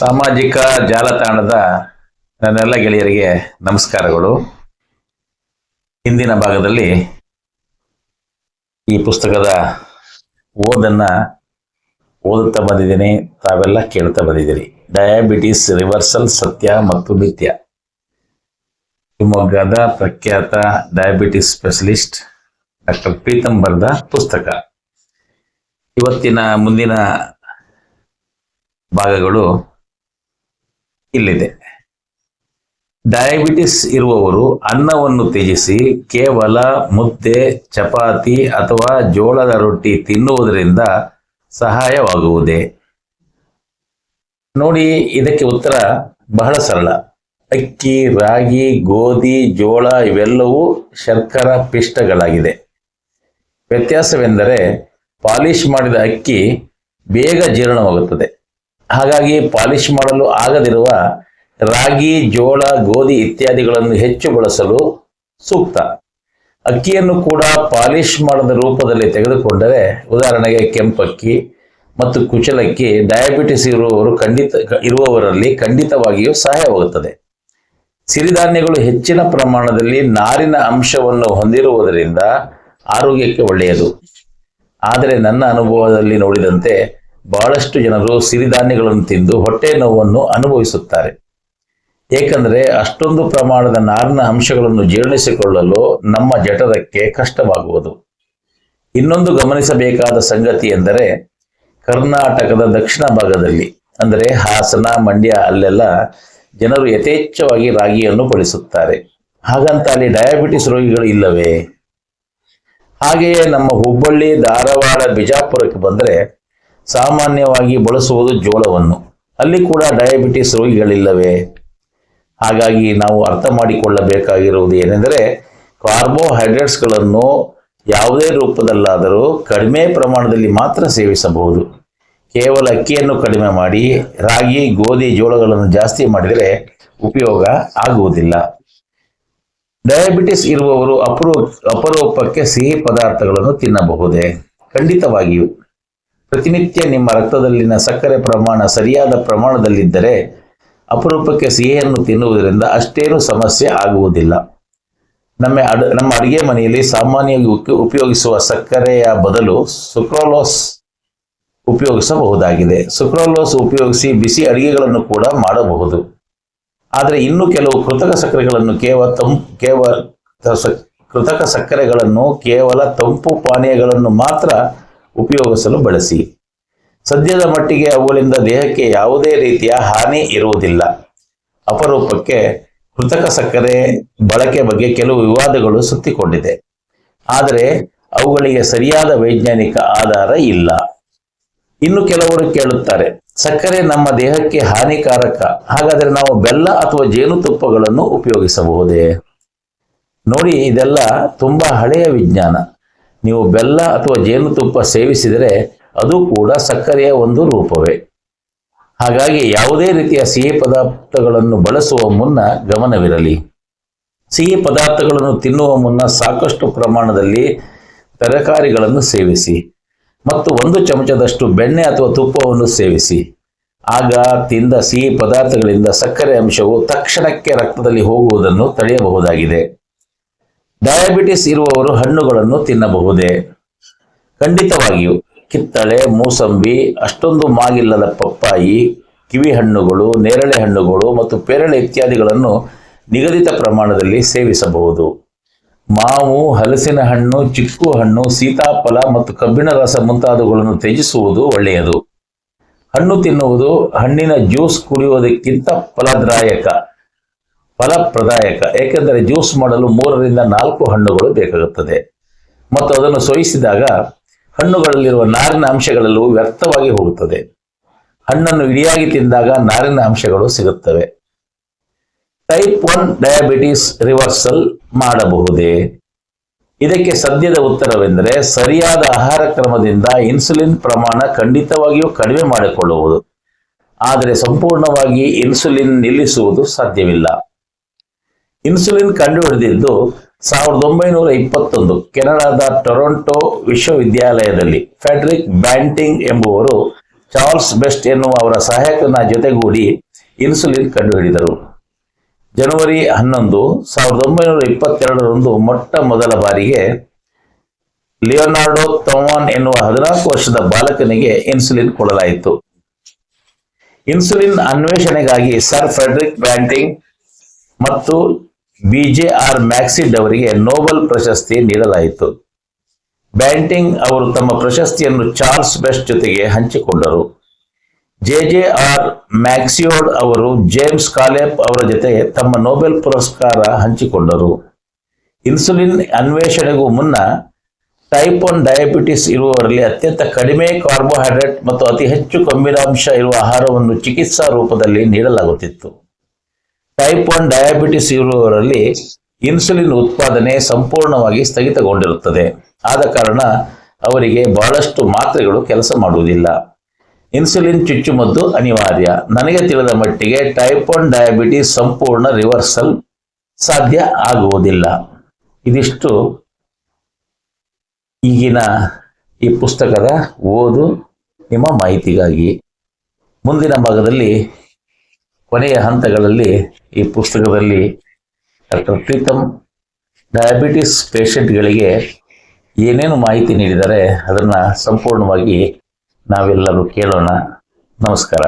ಸಾಮಾಜಿಕ ಜಾಲತಾಣದ ನನ್ನೆಲ್ಲ ಗೆಳೆಯರಿಗೆ ನಮಸ್ಕಾರಗಳು. ಹಿಂದಿನ ಭಾಗದಲ್ಲಿ ಈ ಪುಸ್ತಕದ ಓದನ್ನ ಓದುತ್ತಾ ಬಂದಿದ್ದೀನಿ. ತಾವೆಲ್ಲ ಕೇಳ್ತಾ ಬಂದಿದ್ದೀರಿ. ಡಯಾಬಿಟಿಸ್ ರಿವರ್ಸಲ್ ಸತ್ಯ ಮತ್ತು ಮಿಥ್ಯ. ಶಿವಮೊಗ್ಗದ ಪ್ರಖ್ಯಾತ ಡಯಾಬಿಟಿಸ್ ಸ್ಪೆಷಲಿಸ್ಟ್ ಡಾಕ್ಟರ್ ಪ್ರೀತಮ್ ಬರೆದ ಪುಸ್ತಕ. ಇವತ್ತಿನ ಮುಂದಿನ ಭಾಗಗಳು ಇಲ್ಲಿದೆ. ಡಯಾಬಿಟಿಸ್ ಇರುವವರು ಅನ್ನವನ್ನು ತ್ಯಜಿಸಿ ಕೇವಲ ಮುದ್ದೆ, ಚಪಾತಿ ಅಥವಾ ಜೋಳದ ರೊಟ್ಟಿ ತಿನ್ನುವುದರಿಂದ ಸಹಾಯವಾಗುವುದೇ? ನೋಡಿ, ಇದಕ್ಕೆ ಉತ್ತರ ಬಹಳ ಸರಳ. ಅಕ್ಕಿ, ರಾಗಿ, ಗೋಧಿ, ಜೋಳ ಇವೆಲ್ಲವೂ ಶರ್ಕರ ಪಿಷ್ಟಗಳಾಗಿದೆ. ವ್ಯತ್ಯಾಸವೆಂದರೆ ಪಾಲಿಶ್ ಮಾಡಿದ ಅಕ್ಕಿ ಬೇಗ ಜೀರ್ಣವಾಗುತ್ತದೆ. ಹಾಗಾಗಿ ಪಾಲಿಶ್ ಮಾಡಲು ಆಗದಿರುವ ರಾಗಿ, ಜೋಳ, ಗೋಧಿ ಇತ್ಯಾದಿಗಳನ್ನು ಹೆಚ್ಚು ಬಳಸಲು ಸೂಕ್ತ. ಅಕ್ಕಿಯನ್ನು ಕೂಡ ಪಾಲಿಶ್ ಮಾಡದ ರೂಪದಲ್ಲಿ ತೆಗೆದುಕೊಂಡರೆ ಉದಾಹರಣೆಗೆ ಕೆಂಪಕ್ಕಿ ಮತ್ತು ಕುಚಲಕ್ಕಿ ಡಯಾಬಿಟಿಸ್ ಇರುವವರು ಖಂಡಿತ, ಇರುವವರಲ್ಲಿ ಖಂಡಿತವಾಗಿಯೂ ಸಹಾಯವಾಗುತ್ತದೆ. ಸಿರಿಧಾನ್ಯಗಳು ಹೆಚ್ಚಿನ ಪ್ರಮಾಣದಲ್ಲಿ ನಾರಿನ ಅಂಶವನ್ನು ಹೊಂದಿರುವುದರಿಂದ ಆರೋಗ್ಯಕ್ಕೆ ಒಳ್ಳೆಯದು. ಆದರೆ ನನ್ನ ಅನುಭವದಲ್ಲಿ ನೋಡಿದಂತೆ ಬಹಳಷ್ಟು ಜನರು ಸಿರಿಧಾನ್ಯಗಳನ್ನು ತಿಂದು ಹೊಟ್ಟೆ ನೋವನ್ನು ಅನುಭವಿಸುತ್ತಾರೆ. ಏಕೆಂದರೆ ಅಷ್ಟೊಂದು ಪ್ರಮಾಣದ ನಾರಿನ ಅಂಶಗಳನ್ನು ಜೀರ್ಣಿಸಿಕೊಳ್ಳಲು ನಮ್ಮ ಜಠರಕ್ಕೆ ಕಷ್ಟವಾಗುವುದು. ಇನ್ನೊಂದು ಗಮನಿಸಬೇಕಾದ ಸಂಗತಿ ಎಂದರೆ ಕರ್ನಾಟಕದ ದಕ್ಷಿಣ ಭಾಗದಲ್ಲಿ, ಅಂದರೆ ಹಾಸನ, ಮಂಡ್ಯ ಅಲ್ಲೆಲ್ಲ ಜನರು ಯಥೇಚ್ಛವಾಗಿ ರಾಗಿಯನ್ನು ಬಳಸುತ್ತಾರೆ ಹಾಗಂತ ಅಲ್ಲಿ ಡಯಾಬಿಟಿಸ್ ರೋಗಿಗಳು ಇಲ್ಲವೇ? ಹಾಗೆಯೇ ನಮ್ಮ ಹುಬ್ಬಳ್ಳಿ, ಧಾರವಾಡ, ಬಿಜಾಪುರಕ್ಕೆ ಬಂದರೆ ಸಾಮಾನ್ಯವಾಗಿ ಬಳಸುವುದು ಜೋಳವನ್ನು. ಅಲ್ಲಿ ಕೂಡ ಡಯಾಬಿಟಿಸ್ ರೋಗಿಗಳಿಲ್ಲವೇ? ಹಾಗಾಗಿ ನಾವು ಅರ್ಥ ಮಾಡಿಕೊಳ್ಳಬೇಕಾಗಿರುವುದು ಏನೆಂದರೆ, ಕಾರ್ಬೋಹೈಡ್ರೇಟ್ಸ್ಗಳನ್ನು ಯಾವುದೇ ರೂಪದಲ್ಲಾದರೂ ಕಡಿಮೆ ಪ್ರಮಾಣದಲ್ಲಿ ಮಾತ್ರ ಸೇವಿಸಬಹುದು. ಕೇವಲ ಅಕ್ಕಿಯನ್ನು ಕಡಿಮೆ ಮಾಡಿ, ರಾಗಿ, ಗೋಧಿ, ಜೋಳಗಳನ್ನು ಜಾಸ್ತಿ ಮಾಡಿದರೆ ಉಪಯೋಗ ಆಗುವುದಿಲ್ಲ. ಡಯಾಬಿಟಿಸ್ ಇರುವವರು ಅಪರೂ ಅಪರೂಪಕ್ಕೆ ಸಿಹಿ ಪದಾರ್ಥಗಳನ್ನು ತಿನ್ನಬಹುದೇ? ಖಂಡಿತವಾಗಿಯೂ. ಪ್ರತಿನಿತ್ಯ ನಿಮ್ಮ ರಕ್ತದಲ್ಲಿನ ಸಕ್ಕರೆ ಪ್ರಮಾಣ ಸರಿಯಾದ ಪ್ರಮಾಣದಲ್ಲಿದ್ದರೆ ಅಪರೂಪಕ್ಕೆ ಸಿಹಿಯನ್ನು ತಿನ್ನುವುದರಿಂದ ಅಷ್ಟೇನು ಸಮಸ್ಯೆ ಆಗುವುದಿಲ್ಲ. ನಮ್ಮ ಅಡ, ನಮ್ಮ ಅಡುಗೆ ಮನೆಯಲ್ಲಿ ಸಾಮಾನ್ಯವಾಗಿ ಉಪ- ಉಪಯೋಗಿಸುವ ಸಕ್ಕರೆಯ ಬದಲು ಸುಕ್ರೋಲೋಸ್ ಉಪಯೋಗಿಸಬಹುದಾಗಿದೆ. ಸುಕ್ರೋಲೋಸ್ ಉಪಯೋಗಿಸಿ ಬಿಸಿ ಅಡುಗೆಗಳನ್ನು ಕೂಡ ಮಾಡಬಹುದು. ಆದರೆ ಇನ್ನು ಕೆಲವು ಕೃತಕ ಸಕ್ಕರೆಗಳನ್ನು ಕೇವಲ ತಂಪು ಕೇವಲ ಕೃತಕ ಸಕ್ಕರೆಗಳನ್ನು ಕೇವಲ ತಂಪು ಪಾನೀಯಗಳನ್ನು ಮಾತ್ರ ಉಪಯೋಗಿಸಲು ಬಳಸಿ. ಸದ್ಯದ ಮಟ್ಟಿಗೆ ಅವುಗಳಿಂದ ದೇಹಕ್ಕೆ ಯಾವುದೇ ರೀತಿಯ ಹಾನಿ ಇರುವುದಿಲ್ಲ. ಅಪರೂಪಕ್ಕೆ ಕೃತಕ ಸಕ್ಕರೆ ಬಳಕೆ ಬಗ್ಗೆ ಕೆಲವು ವಿವಾದಗಳು ಸುತ್ತಿಕೊಂಡಿದೆ. ಆದರೆ ಅವುಗಳಿಗೆ ಸರಿಯಾದ ವೈಜ್ಞಾನಿಕ ಆಧಾರ ಇಲ್ಲ. ಇನ್ನು ಕೆಲವರು ಕೇಳುತ್ತಾರೆ, ಸಕ್ಕರೆ ನಮ್ಮ ದೇಹಕ್ಕೆ ಹಾನಿಕಾರಕ, ಹಾಗಾದರೆ ನಾವು ಬೆಲ್ಲ ಅಥವಾ ಜೇನುತುಪ್ಪಗಳನ್ನು ಉಪಯೋಗಿಸಬಹುದೇ? ನೋಡಿ, ಇದೆಲ್ಲ ತುಂಬಾ ಹಳೆಯ ವಿಜ್ಞಾನ. ನೀವು ಬೆಲ್ಲ ಅಥವಾ ಜೇನುತುಪ್ಪ ಸೇವಿಸಿದರೆ ಅದು ಕೂಡ ಸಕ್ಕರೆಯ ಒಂದು ರೂಪವೇ. ಹಾಗಾಗಿ ಯಾವುದೇ ರೀತಿಯ ಸಿಹಿ ಪದಾರ್ಥಗಳನ್ನು ಬಳಸುವ ಮುನ್ನ ಗಮನವಿರಲಿ. ಸಿಹಿ ಪದಾರ್ಥಗಳನ್ನು ತಿನ್ನುವ ಮುನ್ನ ಸಾಕಷ್ಟು ಪ್ರಮಾಣದಲ್ಲಿ ತರಕಾರಿಗಳನ್ನು ಸೇವಿಸಿ ಮತ್ತು ಒಂದು ಚಮಚದಷ್ಟು ಬೆಣ್ಣೆ ಅಥವಾ ತುಪ್ಪವನ್ನು ಸೇವಿಸಿ. ಆಗ ತಿಂದ ಸಿಹಿ ಪದಾರ್ಥಗಳಿಂದ ಸಕ್ಕರೆ ಅಂಶವು ತಕ್ಷಣಕ್ಕೆ ರಕ್ತದಲ್ಲಿ ಹೋಗುವುದನ್ನು ತಡೆಯಬಹುದಾಗಿದೆ. ಡಯಾಬಿಟಿಸ್ ಇರುವವರು ಹಣ್ಣುಗಳನ್ನು ತಿನ್ನಬಹುದೇ? ಖಂಡಿತವಾಗಿಯೂ. ಕಿತ್ತಳೆ, ಮೂಸಂಬಿ, ಅಷ್ಟೊಂದು ಮಾಗಿಲ್ಲದ ಪಪ್ಪಾಯಿ, ಕಿವಿ ಹಣ್ಣುಗಳು, ನೇರಳೆ ಹಣ್ಣುಗಳು ಮತ್ತು ಪೇರಳೆ ಇತ್ಯಾದಿಗಳನ್ನು ನಿಗದಿತ ಪ್ರಮಾಣದಲ್ಲಿ ಸೇವಿಸಬಹುದು. ಮಾವು, ಹಲಸಿನ ಹಣ್ಣು, ಚಿಕ್ಕು ಹಣ್ಣು, ಸೀತಾಫಲ ಮತ್ತು ಕಬ್ಬಿಣ ರಸ ಮುಂತಾದವುಗಳನ್ನು ತ್ಯಜಿಸುವುದು ಒಳ್ಳೆಯದು. ಹಣ್ಣು ತಿನ್ನುವುದು ಹಣ್ಣಿನ ಜ್ಯೂಸ್ ಕುಡಿಯುವುದಕ್ಕಿಂತ ಫಲದಾಯಕ. ಫಲಪ್ರದಾಯಕ. ಏಕೆಂದರೆ ಜ್ಯೂಸ್ ಮಾಡಲು ಮೂರರಿಂದ ನಾಲ್ಕು ಹಣ್ಣುಗಳು ಬೇಕಾಗುತ್ತದೆ. ಮತ್ತು ಅದನ್ನು ಸೋಯಿಸಿದಾಗ ಹಣ್ಣುಗಳಲ್ಲಿರುವ ನಾರಿನ ಅಂಶಗಳಲ್ಲೂ ವ್ಯರ್ಥವಾಗಿ ಹೋಗುತ್ತದೆ. ಹಣ್ಣನ್ನು ಇಡಿಯಾಗಿ ತಿಂದಾಗ ನಾರಿನ ಅಂಶಗಳು ಸಿಗುತ್ತವೆ. ಟೈಪ್ ಒನ್ ಡಯಾಬಿಟಿಸ್ ರಿವರ್ಸಲ್ ಮಾಡಬಹುದೇ? ಇದಕ್ಕೆ ಸದ್ಯದ ಉತ್ತರವೆಂದರೆ ಸರಿಯಾದ ಆಹಾರ ಕ್ರಮದಿಂದ ಇನ್ಸುಲಿನ್ ಪ್ರಮಾಣ ಖಂಡಿತವಾಗಿಯೂ ಕಡಿಮೆ ಮಾಡಿಕೊಳ್ಳುವುದು. ಆದರೆ ಸಂಪೂರ್ಣವಾಗಿ ಇನ್ಸುಲಿನ್ ನಿಲ್ಲಿಸುವುದು ಸಾಧ್ಯವಿಲ್ಲ. ಇನ್ಸುಲಿನ್ ಕಂಡುಹಿಡಿದಿದ್ದು ಸಾವಿರದ ಒಂಬೈನೂರ ಇಪ್ಪತ್ತೊಂದು, ಕೆನಡಾದ ಟೊರೊಂಟೊ ವಿಶ್ವವಿದ್ಯಾಲಯದಲ್ಲಿ. ಫೆಡ್ರಿಕ್ ಬ್ಯಾಂಟಿಂಗ್ ಎಂಬುವರು ಚಾರ್ಲ್ಸ್ ಬೆಸ್ಟ್ ಎನ್ನುವ ಅವರ ಸಹಾಯಕನ ಜೊತೆಗೂಡಿ ಇನ್ಸುಲಿನ್ ಕಂಡುಹಿಡಿದರು. ಜನವರಿ ಹನ್ನೊಂದು, ಸಾವಿರದ ಒಂಬೈನೂರ ಇಪ್ಪತ್ತೆರಡರಂದು ಮೊಟ್ಟ ಮೊದಲ ಬಾರಿಗೆ ಲಿಯೋನಾರ್ಡೋ ತೊಮಾನ್ ಎನ್ನುವ ಹದಿನಾಲ್ಕು ವರ್ಷದ ಬಾಲಕನಿಗೆ ಇನ್ಸುಲಿನ್ ಕೊಡಲಾಯಿತು. ಇನ್ಸುಲಿನ್ ಅನ್ವೇಷಣೆಗಾಗಿ ಸರ್ ಫೆಡ್ರಿಕ್ ಬ್ಯಾಂಟಿಂಗ್ ಮತ್ತು ಬಿಜೆಆರ್ ಮ್ಯಾಕ್ಸಿಡ್ ಅವರಿಗೆ ನೋಬೆಲ್ ಪ್ರಶಸ್ತಿ ನೀಡಲಾಯಿತು. ಬ್ಯಾಂಟಿಂಗ್ ಅವರು ತಮ್ಮ ಪ್ರಶಸ್ತಿಯನ್ನು ಚಾರ್ಲ್ಸ್ ಬೆಸ್ಟ್ ಜೊತೆಗೆ ಹಂಚಿಕೊಂಡರು. ಜೆ ಜೆ ಆರ್ ಮ್ಯಾಕ್ಸಿಯೋಡ್ ಅವರು ಜೇಮ್ಸ್ ಕಾಲೆಪ್ ಅವರ ಜೊತೆ ತಮ್ಮ ನೋಬೆಲ್ ಪುರಸ್ಕಾರ ಹಂಚಿಕೊಂಡರು. ಇನ್ಸುಲಿನ್ ಅನ್ವೇಷಣೆಗೂ ಮುನ್ನ ಟೈಪ್ ಒನ್ ಡಯಾಬಿಟಿಸ್ ಇರುವವರಲ್ಲಿ ಅತ್ಯಂತ ಕಡಿಮೆ ಕಾರ್ಬೋಹೈಡ್ರೇಟ್ ಮತ್ತು ಅತಿ ಹೆಚ್ಚು ಕೊಬ್ಬಿನಾಂಶ ಇರುವ ಆಹಾರವನ್ನು ಚಿಕಿತ್ಸಾ ರೂಪದಲ್ಲಿ ನೀಡಲಾಗುತ್ತಿತ್ತು. ಟೈಪ್ ಒನ್ ಡಯಾಬಿಟಿಸ್ ಇರುವವರಲ್ಲಿ ಇನ್ಸುಲಿನ್ ಉತ್ಪಾದನೆ ಸಂಪೂರ್ಣವಾಗಿ ಸ್ಥಗಿತಗೊಂಡಿರುತ್ತದೆ. ಆದ ಕಾರಣ ಅವರಿಗೆ ಬಹಳಷ್ಟು ಮಾತ್ರೆಗಳು ಕೆಲಸ ಮಾಡುವುದಿಲ್ಲ. ಇನ್ಸುಲಿನ್ ಚುಚ್ಚುಮದ್ದು ಅನಿವಾರ್ಯ. ನನಗೆ ತಿಳಿದ ಮಟ್ಟಿಗೆ ಟೈಪ್ ಒನ್ ಡಯಾಬಿಟಿಸ್ ಸಂಪೂರ್ಣ ರಿವರ್ಸಲ್ ಸಾಧ್ಯ ಆಗುವುದಿಲ್ಲ. ಇದಿಷ್ಟು ಈಗಿನ ಈ ಪುಸ್ತಕದ ಓದು ನಿಮ್ಮ ಮಾಹಿತಿಗಾಗಿ. ಮುಂದಿನ ಭಾಗದಲ್ಲಿ ಕೊನೆಯ ಹಂತಗಳಲ್ಲಿ ಈ ಪುಸ್ತಕದಲ್ಲಿ ಡಾಕ್ಟರ್ ಪ್ರೀತಮ್ ಡಯಾಬಿಟಿಸ್ ಪೇಷಂಟ್ಗಳಿಗೆ ಏನೇನು ಮಾಹಿತಿ ನೀಡಿದ್ದಾರೆ ಅದನ್ನು ಸಂಪೂರ್ಣವಾಗಿ ನಾವೆಲ್ಲರೂ ಕೇಳೋಣ. ನಮಸ್ಕಾರ.